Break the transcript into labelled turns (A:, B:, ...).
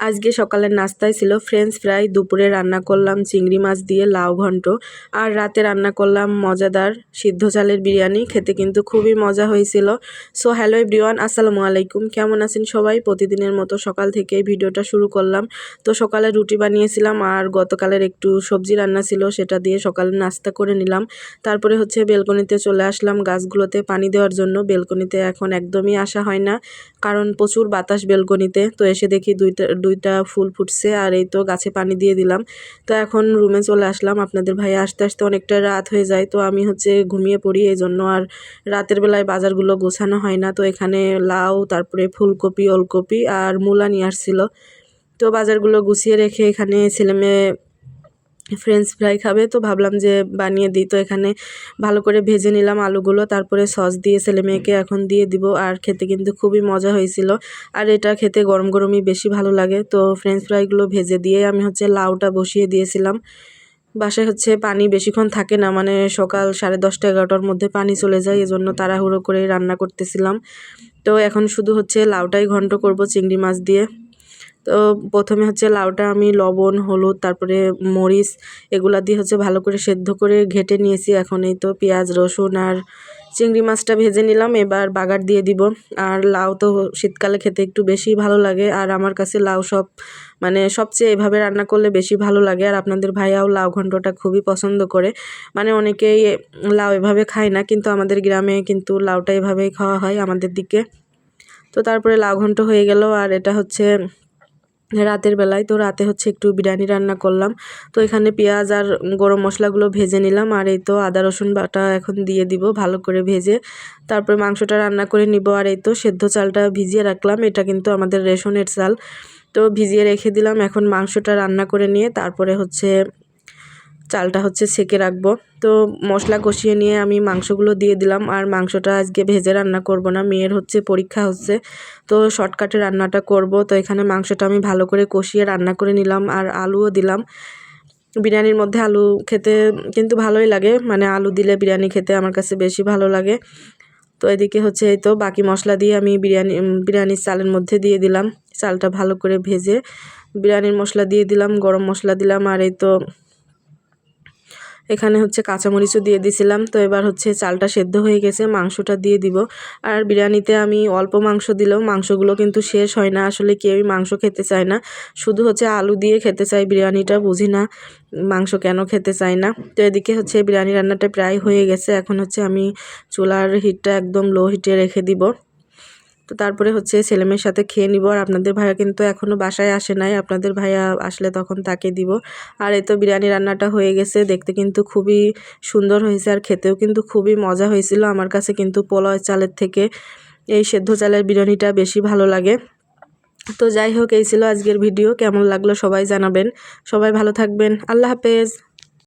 A: আজকে সকালের নাস্তায় ছিল ফ্রেঞ্চ ফ্রাই দুপুরে রান্না করলাম চিংড়ি মাছ দিয়ে লাউ ঘন্ট, আর রাতে রান্না করলাম মজাদার সিদ্ধ চালের বিরিয়ানি, খেতে কিন্তু খুবই মজা হয়েছিল। সো হ্যালো এভরিওয়ান আসসালামু আলাইকুম। কেমন আছেন সবাই? প্রতিদিনের মতো সকাল থেকে ভিডিওটা শুরু করলাম। তো, সকালে রুটি বানিয়েছিলাম, আর গতকালের একটু সবজি রান্না ছিল, সেটা দিয়ে সকালে নাস্তা করে নিলাম। তারপরে হচ্ছে বেলকনিতে চলে আসলাম গাছগুলোতে পানি দেওয়ার জন্য। বেলকনিতে এখন একদমই আসা হয় না, কারণ প্রচুর বাতাস বেলকনিতে। তো, এসে দেখি দুইটা দুইটা ফুল ফুটছে আর এই তো গাছে পানি দিয়ে দিলাম। তো এখন রুমে চলে আসলাম। আপনাদের ভাই আসতে আসতে অনেকটা রাত হয়ে যায়। তো আমি হচ্ছে ঘুমিয়ে পড়ি এই জন্য আর রাতের বেলায় বাজারগুলো গোছানো হয় না। তো এখানে লাউ, তারপরে ফুলকপি, ওলকপি আর মূলা নিয়ে আসছিল। তো বাজারগুলো গুছিয়ে রেখে এখানে ছেলেমেয়ে ফ্রেঞ্চ ফ্রাই খাবে, তো ভাবলাম যে বানিয়ে দিই। তো এখানে ভালো করে ভেজে নিলাম আলুগুলো, তারপরে সস দিয়ে ছেলে মেয়েকে এখন দিয়ে দিব। আর খেতে কিন্তু খুবই মজা হয়েছিল। আর এটা খেতে গরম গরমই বেশি ভালো লাগে। তো ফ্রেঞ্চ ফ্রাইগুলো ভেজে দিয়ে আমি হচ্ছে লাউটা বসিয়ে দিয়েছিলাম। বাসায় হচ্ছে পানি বেশিক্ষণ থাকে না মানে সকাল সাড়ে দশটা এগারোটার মধ্যে পানি চলে যায়, এজন্য তাড়াহুড়ো করে রান্না করতেছিলাম। তো এখন শুধু হচ্ছে লাউটাই ঘন্ট করব, চিংড়ি মাছ দিয়ে। তো প্রথমে হচ্ছে লাউটা আমি লবণ, হলুদ, তারপরে মরিচ এগুলা দিয়ে হচ্ছে ভালো করে সেদ্ধ করে ঘেটে নিয়েছি। এখন এই তো পেঁয়াজ, রসুন আর চিংড়ি মাছটা ভেজে নিলাম। এবার বাগার দিয়ে দিব। আর লাউ তো শীতকালে খেতে একটু বেশি ভালো লাগে। আর আমার কাছে লাউ সব মানে সবচেয়ে এভাবে রান্না করলে বেশি ভালো লাগে। আর আপনাদের ভাইয়াও লাউ ঘণ্টটা খুবই পছন্দ করে। মানে অনেকেই লাউ এভাবে খায় না, কিন্তু আমাদের গ্রামে কিন্তু লাউটা এভাবেই খাওয়া হয় আমাদের দিকে। তো তারপরে লাউ ঘন্ট হয়ে গেল। আর এটা হচ্ছে রাতের বেলায় তো রাতে হচ্ছে একটু বিরিয়ানি রান্না করলাম। তো এখানে পেঁয়াজ আর গরম মশলাগুলো ভেজে নিলাম আর এই তো আদা, রসুন বাটা এখন দিয়ে দিব ভালো করে ভেজে। তারপরে মাংসটা রান্না করে নিব আর এই তো সেদ্ধ চালটা ভিজিয়ে রাখলাম। এটা কিন্তু আমাদের রেশনের চাল। তো ভিজিয়ে রেখে দিলাম। এখন মাংসটা রান্না করে নিয়ে তারপরে হচ্ছে চালটা হচ্ছে সেকে রাখব। তো মশলা কষিয়ে নিয়ে আমি মাংসগুলো দিয়ে দিলাম। আর মাংসটা আজকে ভেজে রান্না করব না, মেয়ের হচ্ছে পরীক্ষা হচ্ছে। তো শর্টকাটে রান্নাটা করব। তো এখানে মাংসটা আমি ভালো করে কষিয়ে রান্না করে নিলাম আর আলুও দিলাম। বিরিয়ানির মধ্যে আলু খেতে কিন্তু ভালোই লাগে। মানে আলু দিলে বিরিয়ানি খেতে আমার কাছে বেশি ভালো লাগে। তো এদিকে হচ্ছে এই তো বাকি মশলা দিয়ে আমি বিরিয়ানি বিরিয়ানির চালের মধ্যে দিয়ে দিলাম। চালটা ভালো করে ভেজে বিরিয়ানির মশলা দিয়ে দিলাম, গরম মশলা দিলাম আর এই তো এখানে হচ্ছে কাঁচামরিচও দিয়ে দিছিলাম। তো এবার হচ্ছে চালটা সেদ্ধ হয়ে গেছে, মাংসটা দিয়ে দিব। আর বিরিয়ানিতে আমি অল্প মাংস দিলেও মাংসগুলো কিন্তু শেষ হয় না। আসলে কেউই মাংস খেতে চায় না। শুধু হচ্ছে আলু দিয়ে খেতে চাই বিরিয়ানিটা, বুঝি না মাংস কেন খেতে চাই না। তো এদিকে হচ্ছে বিরিয়ানি রান্নাটা প্রায় হয়ে গেছে। এখন হচ্ছে আমি চুলার হিটটা একদম লো হিটে রেখে দিব। তো তারপরে হচ্ছে ছেলেমেয়ের সাথে খেয়ে নিব। আর আপনাদের ভাইয়া কিন্তু এখনও বাসায় আসে নাই। আপনাদের ভাইয়া আসলে তখন তাকে দিব। আর এই তো বিরিয়ানি রান্নাটা হয়ে গেছে। দেখতে কিন্তু খুবই সুন্দর হয়েছে। আর খেতেও কিন্তু খুবই মজা হয়েছিল আমার কাছে কিন্তু পোলয় চালের থেকে। এই সেদ্ধ চালের বিরিয়ানিটা বেশি ভালো লাগে। তো যাই হোক, এই ছিল আজকের ভিডিও। কেমন লাগল সবাই জানাবেন। সবাই ভালো থাকবেন। আল্লাহ হাফেজ।